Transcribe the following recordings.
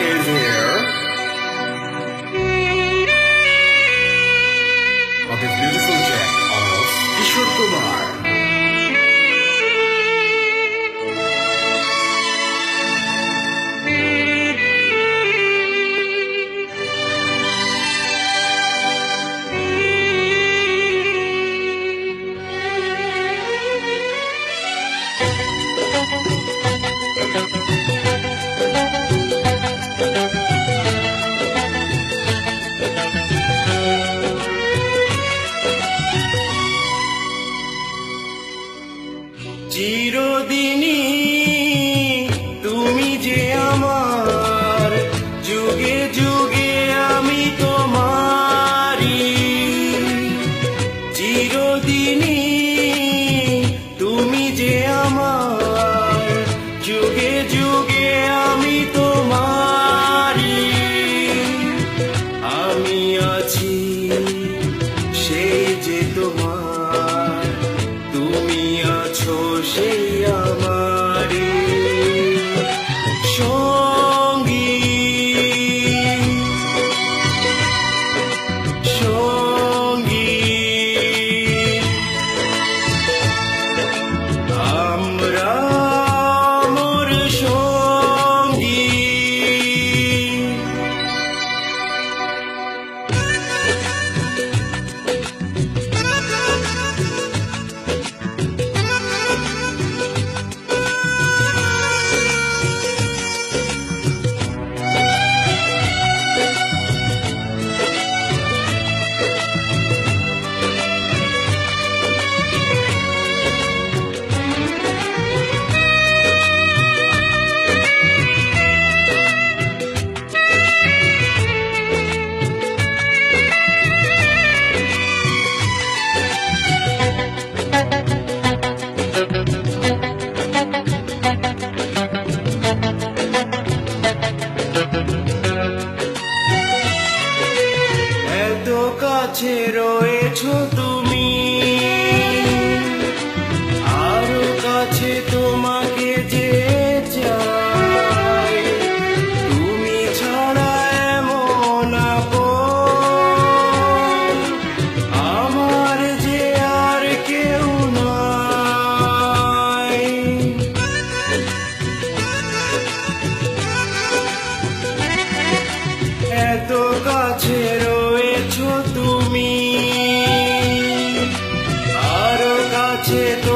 is here. Of his beautiful Jack, of Kishore Kumar. you zero 一切。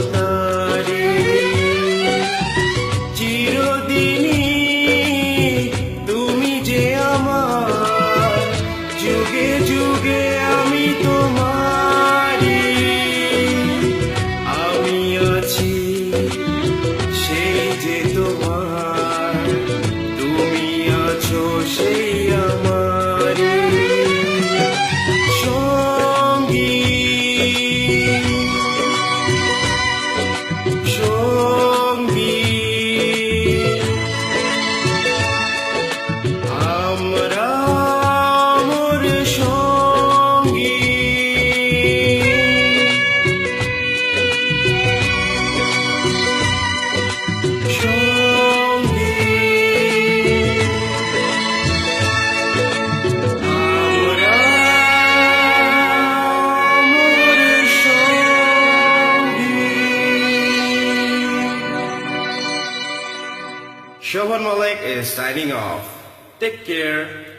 তোমার। তুমি আছো সেই Malik is signing off. Take care.